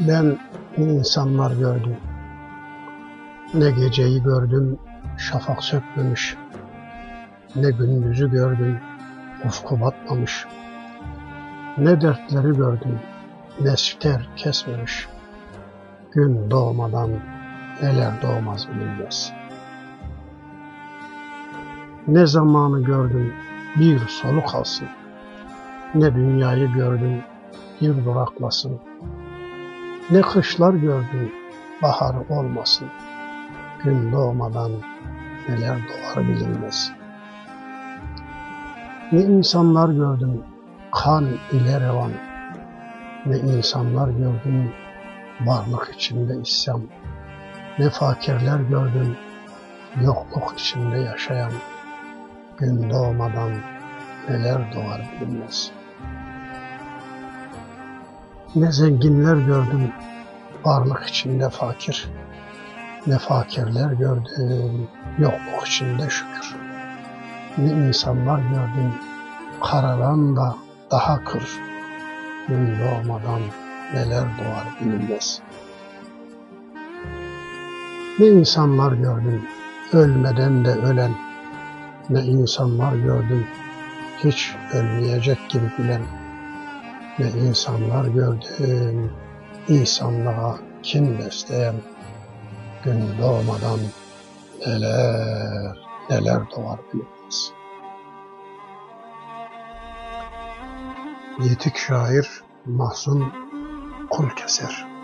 Ben ne insanlar gördüm. Ne geceyi gördüm, şafak sökmemiş. Ne gündüzü gördüm, ufku batmamış. Ne dertleri gördüm, ne siper kesmemiş. Gün doğmadan neler doğmaz bilinmez. Ne zamanı gördüm, bir soluk alsın. Ne dünyayı gördüm, bir duraklasın. Ne kışlar gördüm, bahar olmasın. Gün doğmadan neler doğar bilinmez. Ne insanlar gördüm, kan ile revan. Ne insanlar gördüm, varlık içinde isyan. Ne fakirler gördüm, yokluk içinde yaşayan. Gün doğmadan neler doğar bilinmez. Ne zenginler gördüm, varlık içinde fakir. Ne fakirler gördüm, yokluk içinde şükür. Ne insanlar gördüm, kararan da daha kır. Gün doğmadan neler doğar bilinmez. Ne insanlar gördüm, ölmeden de ölen. Ne insanlar gördüm, hiç ölmeyecek gibi gülen. Ne insanlar gördüm, insanlığa kin besleyen. Gün doğmadan neler neler doğar bilinmez. Yetik şair Mahzun Kulkeser